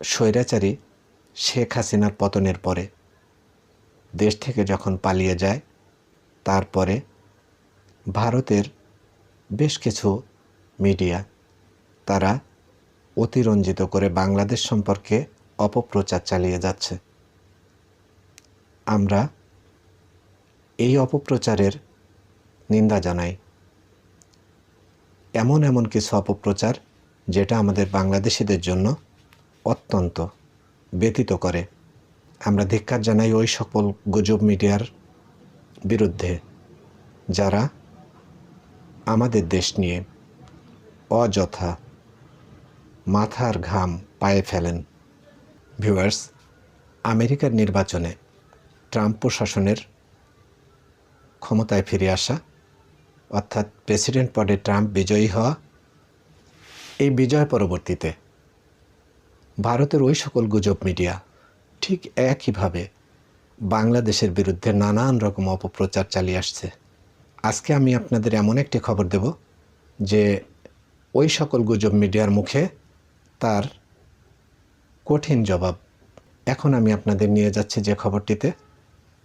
স্বৈরাচারী শেখ হাসিনার পতনের পরে দেশ থেকে যখন পালিয়ে যায়, তারপরে ভারতের বেশ কিছু মিডিয়া তারা অতিরঞ্জিত করে বাংলাদেশ সম্পর্কে অপপ্রচার চালিয়ে যাচ্ছে। আমরা এই অপপ্রচারের নিন্দা জানাই। এমন এমন কিছু অপপ্রচার যেটা আমাদের বাংলাদেশিদের জন্য অত্যন্ত ব্যতীত করে। আমরা ধিক্কার জানাই ওই সকল গুজব মিডিয়ার বিরুদ্ধে, যারা আমাদের দেশ নিয়ে অযথা মাথার ঘাম পায়ে ফেলেন। ভিউয়ার্স, আমেরিকার নির্বাচনে ট্রাম্প প্রশাসনের ক্ষমতায় ফিরে আসা, অর্থাৎ প্রেসিডেন্ট পদে ট্রাম্প বিজয়ী হওয়া, এই বিজয় পরবর্তীতে ভারতের ওই সকল গুজব মিডিয়া ঠিক একইভাবে বাংলাদেশের বিরুদ্ধে নানান রকম অপপ্রচার চালিয়ে আসছে। আজকে আমি আপনাদের এমন একটি খবর দেব যে ওই সকল গুজব মিডিয়ার মুখে তার কঠিন জবাব এখন আমি আপনাদের নিয়ে যাচ্ছি যে খবরটিতে।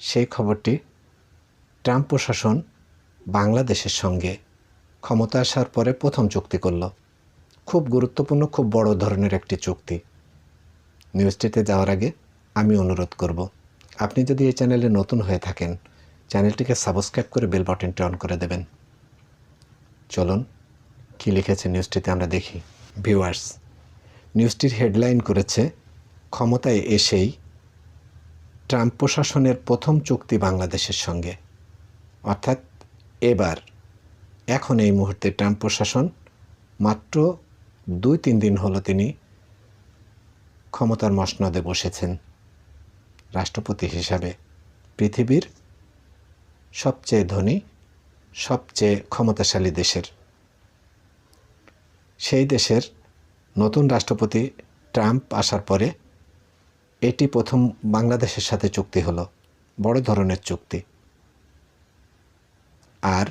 সেই খবরটি ট্রাম্প প্রশাসন বাংলাদেশের সঙ্গে ক্ষমতা আসার পরে প্রথম চুক্তি করল। খুব গুরুত্বপূর্ণ, খুব বড় ধরনের একটি চুক্তি। নিউজটিতে যাওয়ার আগে আমি অনুরোধ করব, আপনি যদি এই চ্যানেলে নতুন হয়ে থাকেন, চ্যানেলটিকে সাবস্ক্রাইব করে বেল বাটনটি অন করে দেবেন। চলুন, কী লিখেছে নিউজটিতে আমরা দেখি। ভিউয়ার্স, নিউজটির হেডলাইন করেছে, ক্ষমতায় এসেই ট্রাম্প প্রশাসনের প্রথম চুক্তি বাংলাদেশের সঙ্গে। অর্থাৎ এবার, এখন এই মুহূর্তে ট্রাম্প প্রশাসন মাত্র দুই তিন দিন হলো তিনি ক্ষমতার মসনদে বসেছেন। রাষ্ট্রপতি হিসাবে পৃথিবীর সবচেয়ে ধনী, সবচেয়ে ক্ষমতাশালী দেশের। সেই দেশের নতুন রাষ্ট্রপতি ট্রাম্প আসার পরে এটি প্রথম বাংলাদেশের সাথে চুক্তি হলো, বড় ধরনের চুক্তি। আর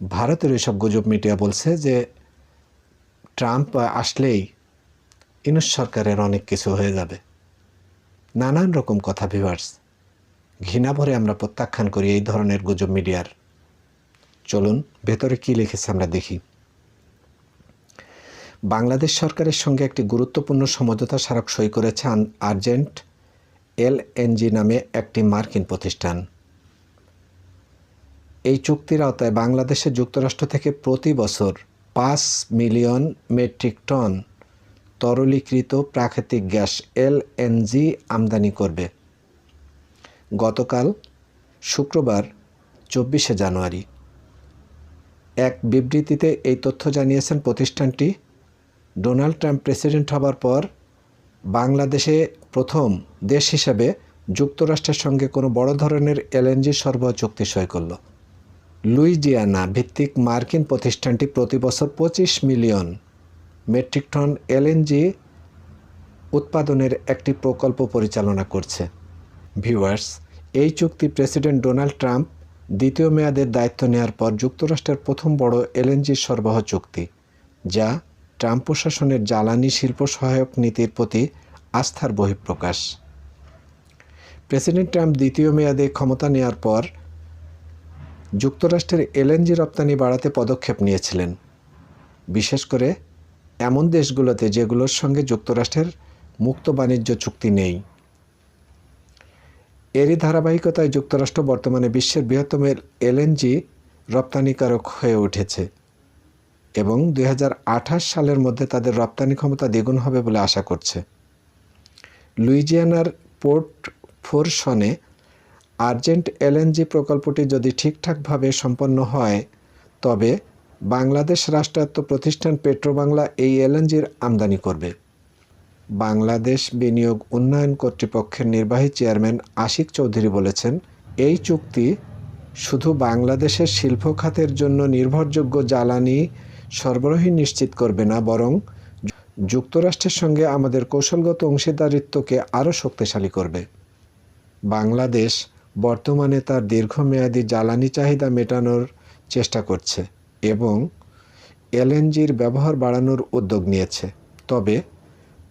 ভারতের এসব গুজব মিডিয়া বলছে যে, ট্রাম্প আসলেই ইনুস সরকারের অনেক কিছু হয়ে যাবে। নানান রকম কথা ভিভার্স ঘৃণা ভরে আমরা প্রত্যাখ্যান করি এই ধরনের গুজব মিডিয়ার। চলুন, ভেতরে কি লিখেছে আমরা দেখি। বাংলাদেশ সরকারের সঙ্গে একটি গুরুত্বপূর্ণ সমঝোতা স্মারক সই করেছে আর্জেন্ট এল এলএনজি নামে একটি মার্কিন প্রতিষ্ঠান। এই চুক্তির আওতায় বাংলাদেশে যুক্তরাষ্ট্র থেকে প্রতি বছর পাঁচ মিলিয়ন মেট্রিক টন তরলীকৃত প্রাকৃতিক গ্যাস এলএনজি আমদানি করবে। গতকাল শুক্রবার, চব্বিশে জানুয়ারি। এক বিবৃতিতে এই তথ্য জানিয়েছেন প্রতিষ্ঠানটি। ডোনাল্ড ট্রাম্প প্রেসিডেন্ট হবার পর বাংলাদেশে প্রথম দেশ হিসাবে যুক্তরাষ্ট্রের সঙ্গে কোনো বড় ধরনের এলএনজি সরবরাহ চুক্তি সই করল। লুইজিয়ানা ভিত্তিক মার্কিন প্রতিষ্ঠানটি প্রতি বছর পঁচিশ মিলিয়ন মেট্রিক টন এলএনজি উৎপাদনের একটি প্রকল্প পরিচালনা করছে। ভিউয়ার্স, এই চুক্তি প্রেসিডেন্ট ডোনাল্ড ট্রাম্প দ্বিতীয় মেয়াদের দায়িত্ব নেওয়ার পর যুক্তরাষ্ট্রের প্রথম বড় এলএনজি সরবরাহ চুক্তি, যা ট্রাম্প প্রশাসনের জ্বালানি শিল্প সহায়ক নীতির প্রতি আস্থার বহিঃপ্রকাশ। প্রেসিডেন্ট ট্রাম্প দ্বিতীয় মেয়াদে ক্ষমতা নেওয়ার পর যুক্তরাষ্ট্রের এলএনজি রপ্তানি বাড়াতে পদক্ষেপ নিয়েছিলেন। বিশেষ করে এমন দেশগুলোতে যেগুলোর সঙ্গে যুক্তরাষ্ট্রের মুক্ত বাণিজ্য চুক্তি নেই। এরই ধারাবাহিকতায় যুক্তরাষ্ট্র বর্তমানে বিশ্বের বৃহত্তম এলএনজি রপ্তানিকারক হয়ে উঠেছে এবং দু হাজার আঠাশ সালের মধ্যে তাদের রপ্তানি ক্ষমতা দ্বিগুণ হবে বলে আশা করছে। লুইজিয়ানার পোর্ট ফোরশনে আর্জেন্ট এলএনজি প্রকল্পটি যদি ঠিকঠাকভাবে সম্পন্ন হয়, তবে বাংলাদেশ রাষ্ট্রায়ত্ত প্রতিষ্ঠান পেট্রোবাংলা এই এলএনজির আমদানি করবে। বাংলাদেশ বিনিয়োগ উন্নয়ন কর্তৃপক্ষের নির্বাহী চেয়ারম্যান আশিক চৌধুরী বলেছেন, এই চুক্তি শুধু বাংলাদেশের শিল্প খাতের জন্য নির্ভরযোগ্য জ্বালানি সরবরাহই নিশ্চিত করবে না, বরং যুক্তরাষ্ট্রের সঙ্গে আমাদের কৌশলগত অংশীদারিত্বকে আরও শক্তিশালী করবে। বাংলাদেশ বর্তমানে তার দীর্ঘমেয়াদী জ্বালানি চাহিদা মেটানোর চেষ্টা করছে। এবং এলএনজির ব্যবহার বাড়ানোর উদ্যোগ নিয়েছে। তবে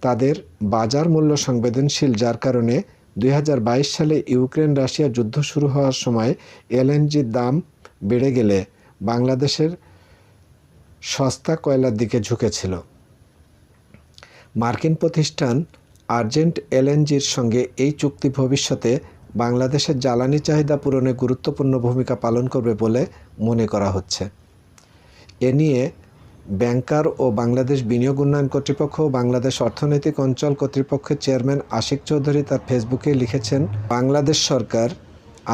তাদের বাজার মূল্য সংবেদনশীল, যার কারণে দুই হাজার বাইশ সালে ইউক্রেন রাশিয়া যুদ্ধ শুরু হওয়ার সময় এলএনজির দাম বেড়ে গেলে বাংলাদেশের সস্তা কয়লার দিকে ঝুঁকেছিল। মার্কিন প্রতিষ্ঠান আর্জেন্ট এলএনজির সঙ্গে এই চুক্তি ভবিষ্যতে বাংলাদেশের জ্বালানি চাহিদা পূরণে গুরুত্বপূর্ণ ভূমিকা পালন করবে বলে মনে করা হচ্ছে। এ নিয়ে ব্যাংকার ও বাংলাদেশ বিনিয়োগ উন্নয়ন কর্তৃপক্ষ বাংলাদেশ অর্থনৈতিক অঞ্চল কর্তৃপক্ষের চেয়ারম্যান আশিক চৌধুরী তার ফেসবুকে লিখেছেন, বাংলাদেশ সরকার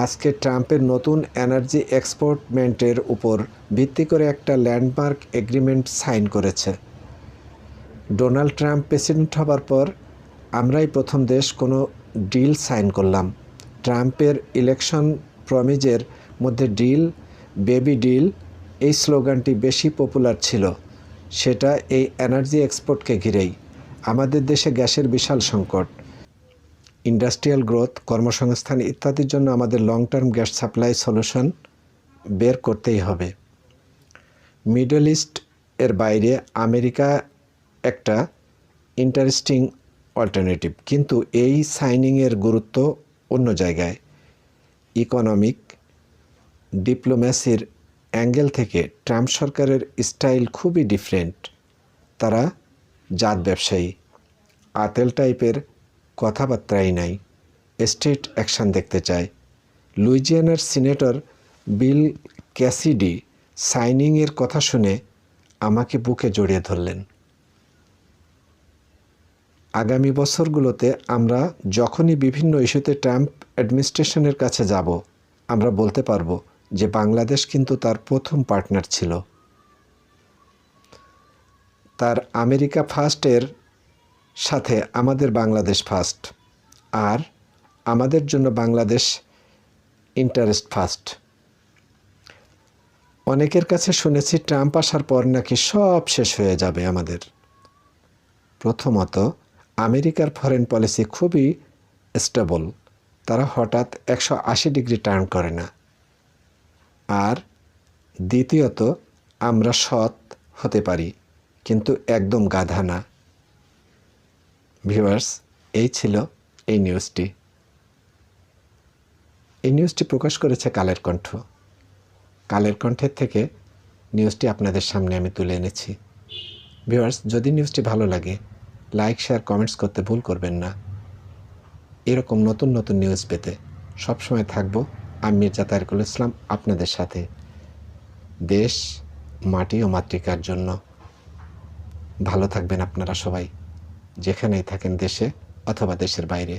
আজকে ট্রাম্পের নতুন এনার্জি এক্সপোর্টমেন্টের উপর ভিত্তি করে একটা ল্যান্ডমার্ক এগ্রিমেন্ট সাইন করেছে। ডোনাল্ড ট্রাম্প প্রেসিডেন্ট হবার পর আমরাই প্রথম দেশ কোনো ডিল সাইন করলাম। ট্রাম্পের ইলেকশন প্রমিজের মধ্যে ডিল, বেবি ডিল এই স্লোগানটি বেশি পপুলার ছিল। সেটা এই এনার্জি এক্সপোর্টকে ঘিরেই। আমাদের দেশে গ্যাসের বিশাল সংকট। ইন্ডাস্ট্রিয়াল গ্রোথ কর্মসংস্থান ইত্যাদির জন্য আমাদের long term gas supply solution বের করতেই হবে। মিডল ইস্ট এর বাইরে আমেরিকা একটা ইন্টারেস্টিং অল্টারনেটিভ কিন্তু এই সাইনিংয়ের গুরুত্ব অন্য জায়গায়। ইকোনমিক ডিপ্লোম্যাসির অ্যাঙ্গেল থেকে ট্রাম্প সরকারের স্টাইল খুবই ডিফারেন্ট। তারা জাত ব্যবসায়ী, আতেল টাইপের কথাবার্তাই নাই স্টেট অ্যাকশন দেখতে চায়। লুইজিয়ানার সিনেটর বিল ক্যাসিডি সাইনিংয়ের কথা শুনে আমাকে বুকে জড়িয়ে ধরলেন। আগামী বছরগুলোতে আমরা যখনই বিভিন্ন ইস্যুতে ট্রাম্প অ্যাডমিনিস্ট্রেশনের কাছে যাব, আমরা বলতে পারব যে বাংলাদেশ কিন্তু তার প্রথম পার্টনার ছিল। তার আমেরিকা ফার্স্টের সাথে আমাদের বাংলাদেশ ফার্স্ট আর আমাদের জন্য বাংলাদেশ ইন্টারেস্ট ফার্স্ট অনেকের কাছে শুনেছি ট্রাম্প আসার পর নাকি সব শেষ হয়ে যাবে আমাদের। প্রথমত, আমেরিকার ফরেন পলিসি খুবই স্টেবল তারা হঠাৎ একশো আশি ডিগ্রি টার্ন করে না। আর দ্বিতীয়ত, আমরা সৎ হতে পারি, কিন্তু একদম গাধা না। ভিউয়ার্স, এই ছিল এই নিউজটি। এই নিউজটি প্রকাশ করেছে কালের কণ্ঠ। কালের কণ্ঠের থেকে নিউজটি আপনাদের সামনে আমি তুলে এনেছি। ভিউয়ার্স, যদি নিউজটি ভালো লাগে, লাইক, শেয়ার, কমেন্টস করতে ভুল করবেন না। এরকম নতুন নতুন নিউজ পেতে সবসময় থাকব। আমি মির্জা তারিকুল ইসলাম আপনাদের সাথে দেশ, মাটি ও মাতৃকার জন্য। ভালো থাকবেন আপনারা সবাই। যেখানেই থাকেন দেশে অথবা দেশের বাইরে।